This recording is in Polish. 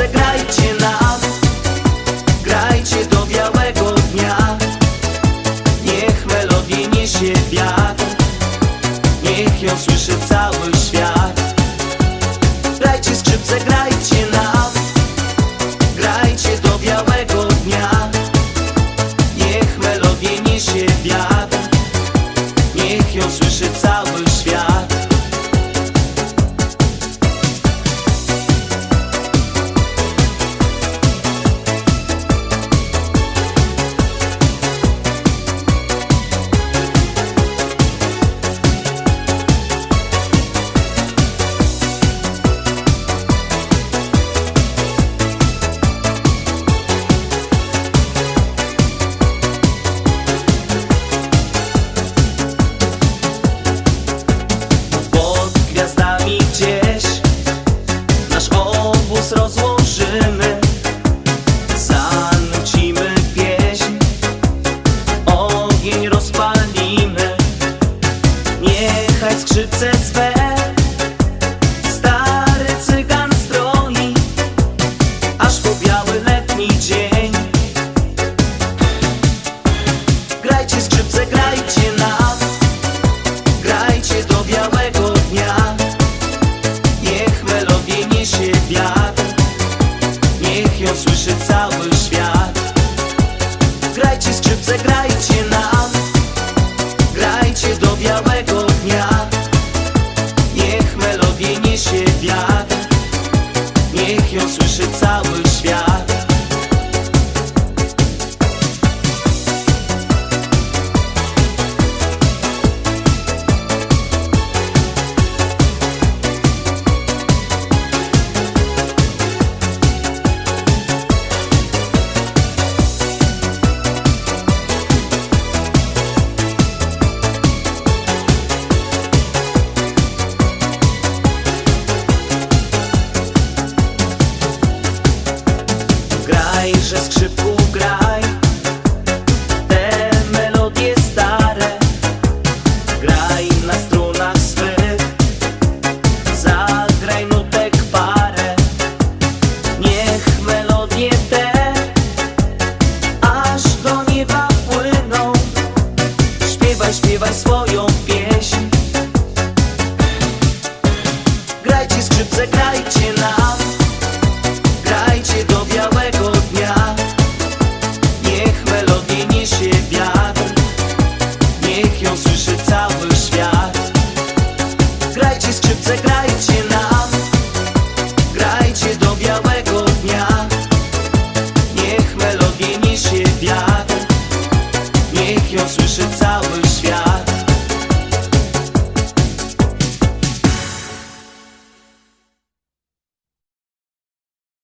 Zagrajcie nas, grajcie do białego dnia. Niech melodię niesie wiatr. Niech ją słyszy cały świat. Grajcie skrzypce, grajcie nas. Grajcie do białego dnia. Niech melodię niesie wiatr. Niech ją słyszy cały świat. swe Stary cygan stroi Aż po biały letni dzień Grajcie skrzypce, grajcie na. Grajcie do białego dnia Niech melodię niesie wiatr Niech ją słyszy cały świat Grajcie skrzypce, grajcie na. się wiatr. skrzypku graj Te melodie stare. Graj na strunach swych. Zagraj nutek parę. Niech melodie te Aż do nieba płyną. Śpiewaj, śpiewaj swoją